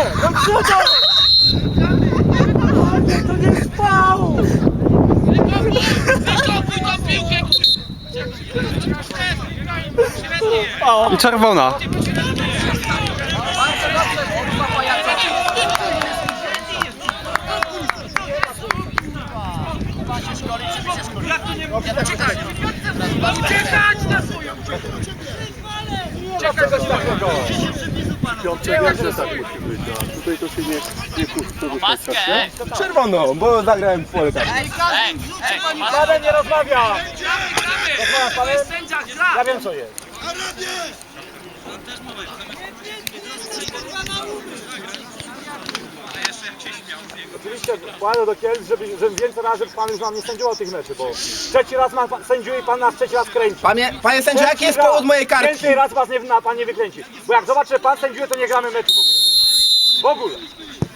Nie, do przodu! To nie jest faul! I czerwona. Piątek jak że tak musi być, a tutaj to się nie, nie. Maskę! Czerwoną, bo zagrałem w pole tak. Ej, nie rozmawia! Ja wiem co jest. Oczywiście kładę do Kielc, żeby, więcej razy pan już nam nie sędziował tych meczy, bo trzeci raz ma pan, sędziuje i pan nas trzeci raz kręci. Panie, panie sędzio, jaki jest powód mojej kartki? Więcej raz was nie, na, pan nie wykręci. Bo jak zobaczę, pan sędziuje, to nie gramy meczu w ogóle. W ogóle.